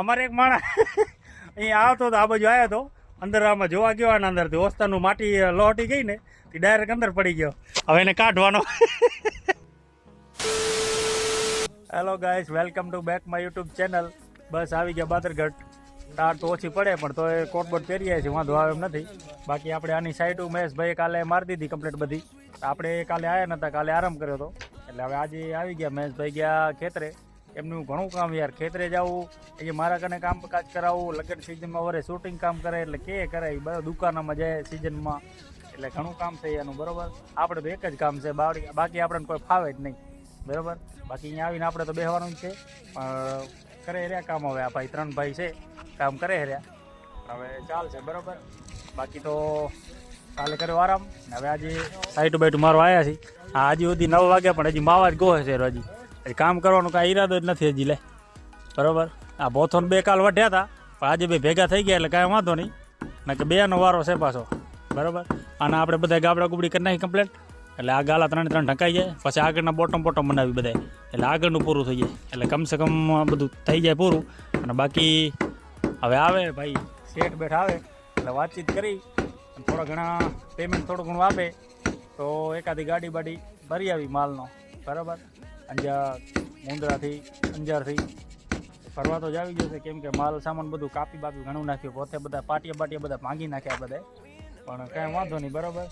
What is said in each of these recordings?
અમારે એક માણસ અહીંયા આવતો તો આ બાજુ આવ્યો હતો અંદર આમાં જોવા ગયો અને અંદરથી ઓસ્તાનું માટી લોહટી ગઈ ને તે ડાયરેક્ટ અંદર પડી ગયો. હવે એને કાઢવાનો. Hello guys welcome to back my YouTube channel બસ આવી ગયા બાદરગઢ. તાર તો ઓછી પડે, પણ તો એ કોટબોટ પહેરીએ છીએ, વાંધો આવે એમ નથી. બાકી આપણે આની સાઈડ મહેશભાઈ કાલે મારી દીધી કમ્પ્લીટ બધી. આપણે કાલે આવ્યા નતા, કાલે આરામ કર્યો હતો એટલે હવે આજે આવી ગયા, મહેશભાઈ ગયા ખેતરે. એમનું ઘણું કામ યાર, ખેતરે જવું એ મારા કને કામકાજ કરાવવું, લગ્ન સિઝનમાં વરે શૂટિંગ કામ કરે, એટલે કે કરે એ બધા દુકાનોમાં જાય સિઝનમાં એટલે ઘણું કામ છે એનું, બરોબર? આપણે તો એક જ કામ છે, બાવડી, બાકી આપણને કોઈ ફાવે જ નહીં, બરોબર? બાકી અહીંયા આવીને આપણે તો બેસવાનું જ છે. પણ કરે રહ્યા કામ હવે, આ ભાઈ ત્રણ ભાઈ છે, કામ કરે રહ્યા. હવે ચાલશે બરોબર? બાકી તો કાલે કર્યો આરામ. હવે આજે સાઈટ બાઈટ મારો આવ્યા છે આજે સુધી નવ વાગ્યા, પણ હજી માવા જ ગોહે છે, હજી. હજી કામ કરવાનો કાંઈ ઈરાદો જ નથી હજી લે. બરાબર? આ બોથોન બે કાલ વઢ્યા હતા પણ આજે બે ભેગા થઈ ગયા એટલે કાંઈ વાંધો નહીં. ને કે બેનો વારો છે પાછો. બરાબર? અને આપણે બધા ગાબડા ગુબડી કરી નાખી કમ્પ્લેટ એટલે આ ગાલા ત્રણે ત્રણ ઢંકાઈ જાય, પછી આગળના બોટમ બોટમ બનાવી બધા એટલે આગળનું પૂરું થઈ જાય. એટલે કમસે કમ બધું થઈ જાય પૂરું. અને બાકી હવે આવે ભાઈ, શેઠ બેઠ આવે. એટલે વાતચીત કરી, અને થોડા ઘણા પેમેન્ટ થોડું ઘણું આપે. તો એકાદી ગાડી બાડી ભરી આવી માલનો. બરાબર? અંજાર, મુંદ્રાથી, અંજારથી. ફરવા તો જ આવી જશે, કેમ કે માલ, સામાન બધું કાપી બાપી ઘણું નાખ્યું. પોતે બધા પાટિયા બાટિયા બધા ભાંગી નાખ્યા બધા. પણ કાંઈ વાંધો નહીં, બરાબર?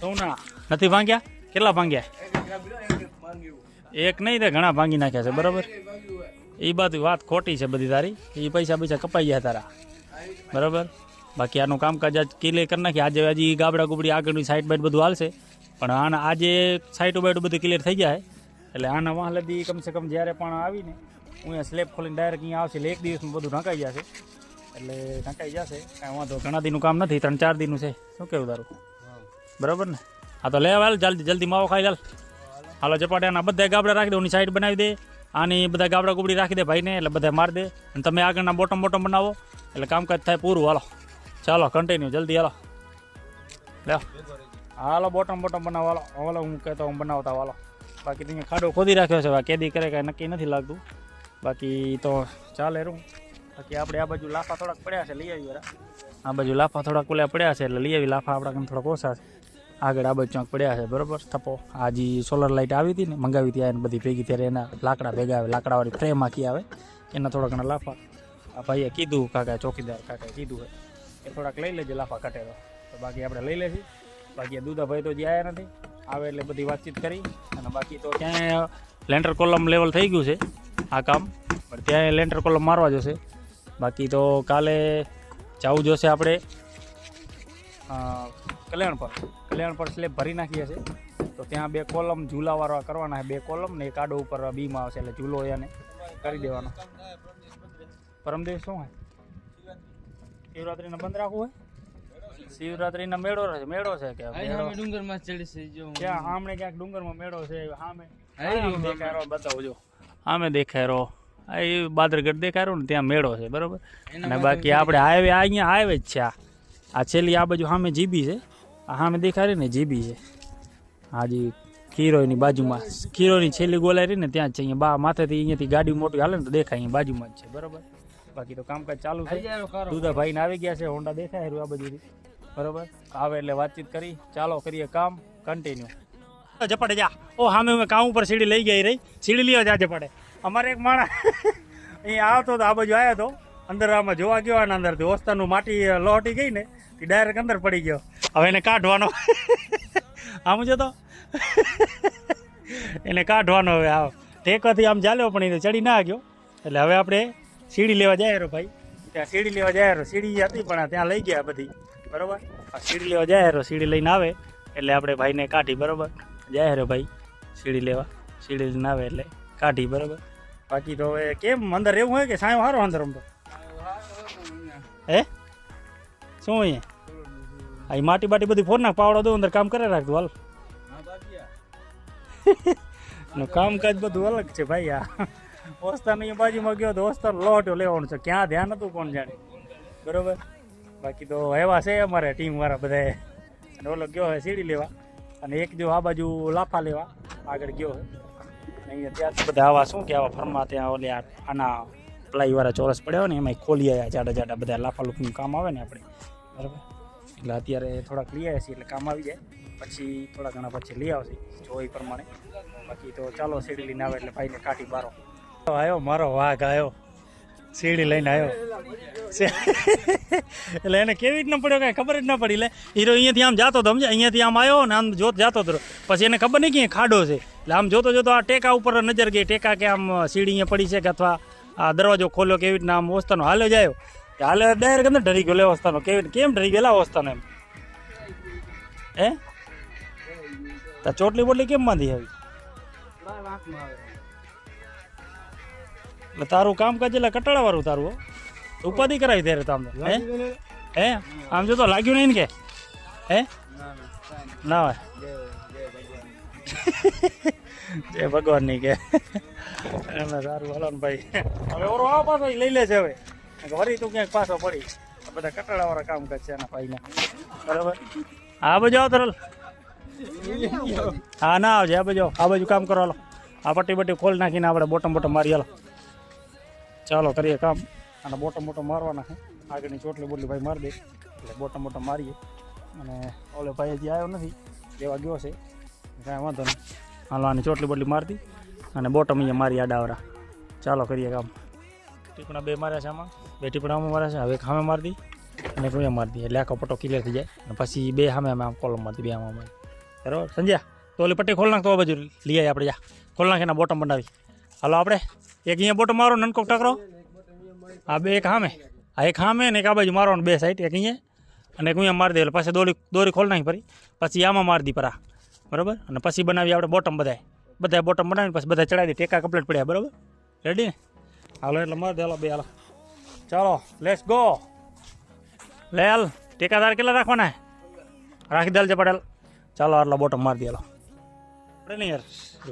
સોના. નથી ભાંગ્યા? કેટલા ભાંગ્યા? એક નહીં તે ઘણા ભાંગી નાખ્યા છે, બરાબર? એ બાજુ વાત ખોટી છે બધી તારી. એ પૈસા પૈસા કપાઈ ગયા તારા. બરાબર? બાકી આનું કામકાજ આજ કિલે કરી નાખી. આજે હજી ગાબડા ગુબડી આગળની સાઈડ બાઈટ બધું હાલશે. પણ આના આજે સાઈડો બાઈટ બધું ક્લિયર થઈ જાય એટલે આના વાહ કમ કમસે કમ જ્યારે પણ આવીને, હું અહીંયા સ્લેબ ખોલીને ડાયરેક્ટ અહીંયા આવશે, એટલે એક દિવસમાં બધું ઢંકાઈ જશે. એટલે ઢંકાઈ જશે, કાંઈ વાંધો, ઘણા દીનું કામ નથી, ત્રણ ચાર દીનું છે. શું કેવું તારું? બરાબર ને? હા, તો લે હાલ, જલ્દી જલ્દી માવો ખાઈ ચાલ હાલો ચપાટિયાના બધા ગાબડા રાખી દે, ઓની સાઈડ બનાવી દે. આની બધા ગાબડા ગુબડી રાખી દે ભાઈને, એટલે બધા મારી દે. અને તમે આગળના બોટમ બોટમ બનાવો. એટલે કામકાજ થાય પૂરું, હાલો. ચાલો કન્ટિન્યુ જલ્દી, હાલો. લે. હાલો બોટમ બોટમ બનાવો, હાલો. હાલો, હું કહેતો હું બનાવતા હાલો. બાકી તમે ખાડો ખોદી રાખ્યો છે હવે કેદી કરે કાંઈ નક્કી નથી લાગતું. બાકી તો ચાલે રૂં બાકી આપણે આ બાજુ લાફા થોડાક પડ્યા છે, લઈ આવી આ બાજુ લાફા થોડાક ઓલા પડ્યા છે, એટલે લઈ આવી. લાફા આપણા કામ થોડાક ઓછા છે. આગળ આ બાજુ ચોંક પડ્યા છે, બરોબર? થપ્પો. આ જે સોલર લાઇટ આવી હતી ને, મંગાવી હતી, આ એને બધી ભેગી ત્યારે એના લાકડા ભેગા આવે, લાકડાવાળી ફ્રેમ આખી આવે. એના થોડા ઘણા લાફા. આ ભાઈએ કીધું, કાકા ચોકીદાર કાકાએ કીધું હોય એ થોડાક લઈ લેજે લાફા કટેલો તો બાકી આપણે લઈ લેશું. બાકી આ દૂધાભાઈ તો જે આવ્યા નથી. આવે એટલે બધી વાતચીત કરી. અને બાકી તો ત્યાં લેન્ટર કોલમ લેવલ થઈ ગયું છે આ કામ. પણ ત્યાં લેન્ટર કોલમ મારવા જશે. બાકી તો કાલે જવું જોશે આપણે કલ્યાણ પર. કલ્યાણ પર સ્લેબ ભરી નાખીએ છે. તો ત્યાં બે કોલમ ઝૂલાવાળા કરવાના છે. બે કોલમ ને એક આડો ઉપર બીમ આવશે એટલે ઝૂલો એને કરી દેવાનો. પરમદેવ શું હોય? શિવરાત્રિને બંધ રાખવું હોય? શિવરાત્રીનો મેળો છે મેળો છે કે મેળો? ડુંગરમાં ચડી જો ક્યાં? સામે ક્યાંક ડુંગરમાં મેળો છે સામે દેખાય રહ્યો બતાવજો સામે દેખાય રહ્યો. આ એ બાદરગઢ દેખાય રહ્યો ને ત્યાં મેળો છે બરોબર? અને બાકી આપણે હાઈવે અહીંયા હાઈવે જ છે આ. છેલ્લી આ બાજુ સામે જીબી છે. આ સામે દેખાય રહી ને જીબી છે. હાજી ખીરોની બાજુમાં ખીરોની છેલ્લી ગોલાઈ રહી ને ત્યાં જ છે અહીંયા બા માથેથી અહીંયાથી ગાડી મોટી હાલે ને તો દેખાય અહીંયા બાજુમાં જ છે બરોબર? બાકી તો કામકાજ ચાલુ છે. દુધા ભાઈને આવી ગયા છે હોન્ડા દેખાય આ બધું બરોબર? આવે એટલે વાતચીત કરી. ચાલો, કરીએ કામ. કન્ટિન્યુ ઝપાટે જા. ઓ સામે મેં કામ ઉપર સીડી લઈ ગઈ રહી. સીડી લ્યો જા ઝપાટે. અમારે એક માણસ અહીંયા આવતો તો આ બાજુ આવ્યો હતો અંદર આમાં જોવા ગયો અને અંદરથી ઓસ્તાનું માટી લોહટી ગઈ ને, એ ડાયરેક્ટ અંદર પડી ગયો. હવે એને કાઢવાનો. આમ જતો એને કાઢવાનો હવે આવ. ટેકવાથી આમ ચાલ્યો, પણ એને ચડી ના ગયો. એટલે હવે આપણે સીડી લેવા જાય રહ્યો ભાઈ. ત્યાં સીડી લેવા જાય રહ્યો સીડી હતી, પણ ત્યાં લઈ ગયા બધી. બરોબર? સીડી લેવા જાય હેરો સીડી લઈને આવે. એટલે આપણે ભાઈને કાઢી બરોબર? જાય હેરો ભાઈ સીડી લેવા. સીડી લઈને આવે એટલે કાઢી બરોબર? બાકી તો હવે કેમ? અંદર એવું હોય કે સાયો સારો અંદર તો? હે? શું અહીંયા? અહીં માટી બાટી બધી ફોર નાખ પાવડો દો અંદર કામ કરે રાખતું હાલ. નું કામકાજ બધું અલગ છે ભાઈ આ. અહીંયા બાજુમાં ગયો તો હોસ્તા લોટો લેવાનું છે. ક્યાં ધ્યાન હતું કોણ જાણે? બરોબર? બાકી તો એવા છે અમારે ટીમ વાળા બધા ઓલો ગયો હોય સીડી લેવા. અને એક જો આ બાજુ લાફા લેવા, આગળ ગયો અને અહીંયા ત્યાં બધા આવા શું કે આવા ફર્મા ત્યાં ઓલે આના પ્લાયવાળા ચોરસ પડ્યા હોય ને એમાં ખોલી આવ્યા જાડા જાડા બધા લાફા લૂફનું કામ આવે ને આપણે. બરાબર? એટલે અત્યારે થોડાક લઈ આવ્યા છીએ, એટલે કામ આવી જાય. પછી થોડા ઘણા પછી લઈ આવશે, જો એ પ્રમાણે. બાકી તો ચાલો સીડી લઈને આવે એટલે ભાઈને કાઢી બારો. આવ્યો મારો વાઘ આવ્યો સીડી લઈને આવ્યો એટલે એને કેવી રીતના પડ્યો કાંઈ ખબર જ ન પડી. એટલે હીરો અહીંયાથી આમ જાતો હતો સમજે? અહીંયાથી આમ આવ્યો ને આમ જોત જાતો હતો પછી એને ખબર નહીં કે ખાડો છે. એટલે આમ જોતો જોતો આ ટેકા ઉપર નજર ગઈ. ટેકા કે આમ સીડી અહીંયા પડી છે કે અથવા આ દરવાજો ખોલ્યો કેવી રીતના આમ ઓસ્તાનો હાલ્યો જાય. હાલે ડાયરેક્ટ અંદર ડરી ગયો. લે ઓસ્તાનો કેવી કેમ ડરી ગયેલા ઓસ્તાનો એમ. હે? તા ચોટલી બોટલી કેમ બાંધી આવી? એટલે તારું કામકાજ એટલે કટાળા વાળું તારું ઉપાધિ કરાવી ત્યારે તમને. હે? હે? આમ જો તો લાગ્યું નહીં ને કે? હે? ના હોય. જય ભગવાનની કે. એમને સારું. હલો ભાઈ. હવે ઓરો આ પાછો લઈ લે છે હવે વરી તું ક્યાંક પાછો પડી. બધા કટાળા વાળા કામ કરશે એના ભાઈ બરાબર? આ બાજુ આવો તરલ. હા ના આવજે. આ બાજુ આ બાજુ કામ કરો હાલો. આ પટ્ટી બટ્ટી ખોલ નાખીને આપણે બોટમ બોટમ મારી હાલો. ચાલો કરીએ કામ. અને બોટમ બોટમ મારવાના છે. આગળની ચોટલી બોટલી ભાઈ મારી દે. એટલે બોટમ બોટમ મારીએ. અને ઓલે ભાઈ હજી આવ્યો નથી. લેવા ગયો છે. કાંઈ વાંધો નહીં. હાલો, આની ચોટલી બોટલી મારતી અને બોટમ અહીંયા મારી આડાવરા ચાલો કરીએ કામ. ટીપણા બે માર્યા છે આમાં. બે ટીપણા આમાં માર્યા છે. હવે એક સામે મારી દી અને એક મારી દી. એટલે આખો પટ્ટો ક્લિયર થઈ જાય. અને પછી બે સામે અમે આમ કોલમ મારતી બે આમાં. મારી બરાબર? સંજ્યા તો ઓલી પટ્ટી ખોલ નાખ, તો આ બાજુ લઈ આવીએ આપણે જા. ખોલ એના બોટમ બનાવી. હાલો આપણે. એક અહીંયા બોટમ મારો નનકો ટકરો આ બે એક સામે આ એક સામે ને એક આ બાજુ મારવાનું બે સાઈડ એક અહીંયા. અને એક મારી દે એટલે પાછી દોરી દોરી ખોલ નાખી ફરી. પછી આમાં મારી દી પરા. બરાબર? અને પછી બનાવી આપણે બોટમ બધાય. બધાય બોટમ બનાવીને પછી બધા ચડાવી દે. ટેકા કમ્પ્લીટ પડ્યા. બરાબર? રેડી ને હાલો, એટલે મારી દે બે, હાલો. ચાલો લેટ્સ ગો લે, હાલ. ટેકાદાર કેટલા રાખવાના રાખી દેલ છે પટેલ ચાલો, આટલા બોટમ મારી દે, હાલો. આપણે નહીં યાર?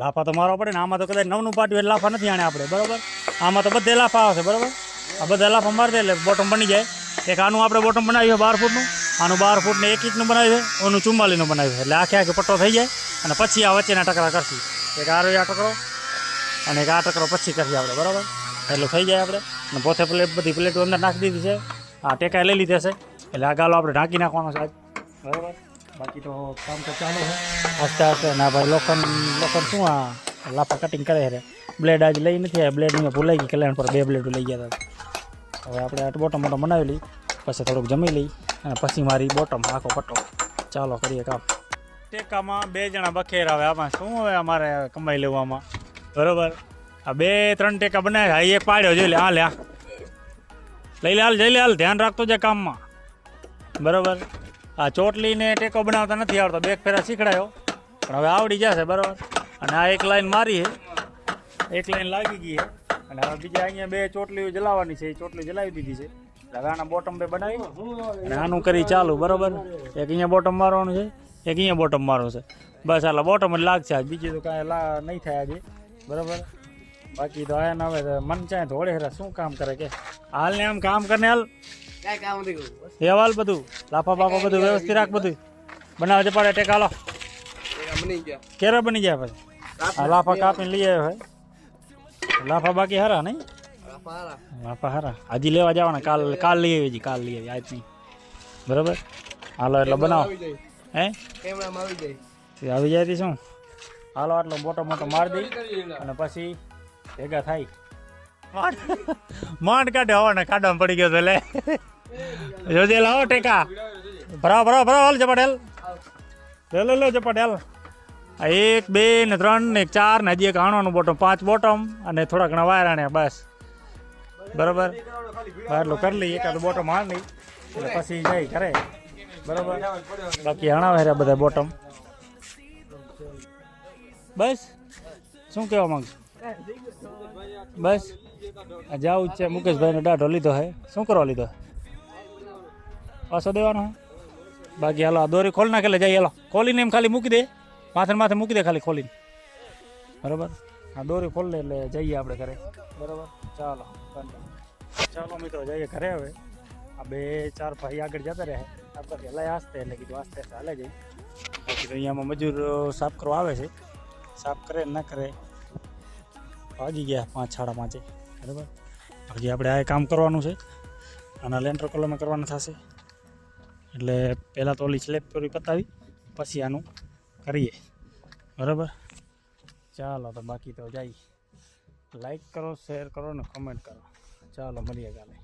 લાફા તો મારવા પડે ને. આમાં તો કદાચ નવનું પાટ્યું એટલે લાફા નથી આણે આપણે. બરાબર? આમાં તો બધે લાફા આવશે. બરાબર? આ બધા લાફ મારી દે એટલે બોટમ બની જાય. એક આનું આપણે બોટમ બનાવ્યું બાર ફૂટનું, આનું બાર ફૂટને એક ઇંચનું બનાવ્યું ઓનું ચુમ્માલીનું બનાવ્યું એટલે આખે આખે પટ્ટો થઈ જાય અને પછી આ વચ્ચેના ટકરા કરશું. એક આ આ ટકરો અને એક આ ટકરો પછી કરીએ આપણે, બરાબર? એટલું થઈ જાય આપણે. અને પોતે પ્લેટ બધી પ્લેટો અંદર નાખી દીધી છે. આ ટેકા લઈ લીધા છે. એટલે આ ગાલો આપણે ઢાંકી નાખવાનો છે બરાબર? બાકી તો કામ તો ચાલુ છે. આસ્તે આસ્તે ના ભાઈ લોખંડ લોખંડ શું આ લાફા કટિંગ કરે છે બ્લેડ આજે લઈ નથી આવ્યા. બ્લેડ મેં ભૂલાઈ ગઈ. કલ્યાણ પર બે બ્લેડો લઈ ગયા હતા. હવે આપણે આ બોટમ બોટમ બનાવી લઈ પછી થોડુંક જમી લઈ અને પછી મારી બોટમ આખો પટ્ટો. ચાલો કરીએ કામ. ટેકામાં બે જણા બખેર આવે. આમાં શું હવે અમારે કમાઈ લેવામાં? બરોબર? આ બે ત્રણ ટેકા બનાવ્યા. આ એક પાડ્યો, જોઈ લે, હાલ આ લઈ લે, હાલ, જઈ લે, હાલ, ધ્યાન રાખતો છે કામમાં. બરોબર? આ ચોટલીને ટેકો બનાવતા નથી આવડતો. બેક ફેરા શીખડાયો. પણ હવે આવડી જશે, બરોબર? અને આ એક લાઈન મારી છે. એક લાઈન લાગી ગઈ છે. અને હવે બીજા અહીંયા બે ચોટલીઓ જલાવવાની છે. એ ચોટલી જલાવી દીધી છે. હવે આના બોટમ બે બનાવી. અને આનું કરી ચાલુ બરોબર? એક અહીંયા બોટમ મારવાનું છે એક અહીંયા બોટમ મારવાનું છે. બસ આટલા બોટમ જ લાગશે આજ. બીજી તો કાંઈ લા નહીં થાય આજે. બરોબર? બાકી તો આયા હવે મન ચાહે ધોળે હેરા શું કામ કરે કે? હાલ ને આમ કામ કરને હાલ. એ હાલ બધું. લાફા બાફા બધું વ્યવસ્થિત રાખ બધું. બનાવે છે પડે ટેકા લો કેરા બની ગયા પછી? લાફા કાપીને લઈ આવ્યો હોય લાફા બાકી હારા નહીં? લાફા હારા. હજી લેવા જવાના કાલ કાલ લઈ આવી કાલ લઈ આવી આજ નહીં. બરાબર? હાલો એટલે બનાવો. હે? આવી જાય? તે શું? હાલો આટલો મોટો મોટો માર દઈ અને પછી ભેગા થાય. માંડ માંડ કાઢે હવાને કાઢવામાં પડી ગયો તો લે. જોજે લાવો ટેકા. ભરાવ ભરાવ ભરાવ હાલ ઝપાટેલ લે લે લે ઝપાટેલ આ એક, બે ને ત્રણ ને ચાર ને હજી એક આણવાનું બોટમ પાંચ બોટમ અને થોડા ઘણા વાયર બસ. બરોબર? એટલું કરી લઈએ, એકાદ બોટમ હાણ એટલે પછી જાય ઘરે. બરાબર? બાકી હણાવે રે બધા બોટમ બસ? શું કહેવા માંગુ બસ? જાવું જ છે. મુકેશભાઈનો દાઢો લીધો હે. શું કરવા લીધો? પાછો દેવાનો હે? બાકી હાલો, આ દોરી ખોલ નાખેલે જાય હાલો. ખોલીને એમ ખાલી મૂકી દે. માથે માથે મૂકી દે ખાલી ખોલીને. બરાબર? આ દોરી ખોલ લે એટલે જઈએ આપણે ઘરે. બરાબર? ચાલો ચાલો મિત્રો, જઈએ ઘરે હવે. આ બે ચાર ભાઈ આગળ જતા રહે. આપણે હલાય આસ્તે એટલે કીધું આસ્તે આસ્તે હાલે જઈ પછી અહીંયામાં મજૂર સાફ કરવા આવે છે. સાફ કરે ન કરે, ભાગી ગયા પાંચ સાડા પાંચે. બરાબર? હજી આપણે આ કામ કરવાનું છે. આના લેન્ટર કલરમાં કરવાના થશે. એટલે પહેલાં તો ઓલી સ્લેબ પૂરી પતાવી, પછી આનું કરીએ. બરાબર? ચાલો, તો બાકી તો જાય. લાઈક કરો શેર કરો ને કમેન્ટ કરો. ચાલો, મળીએ કાલે.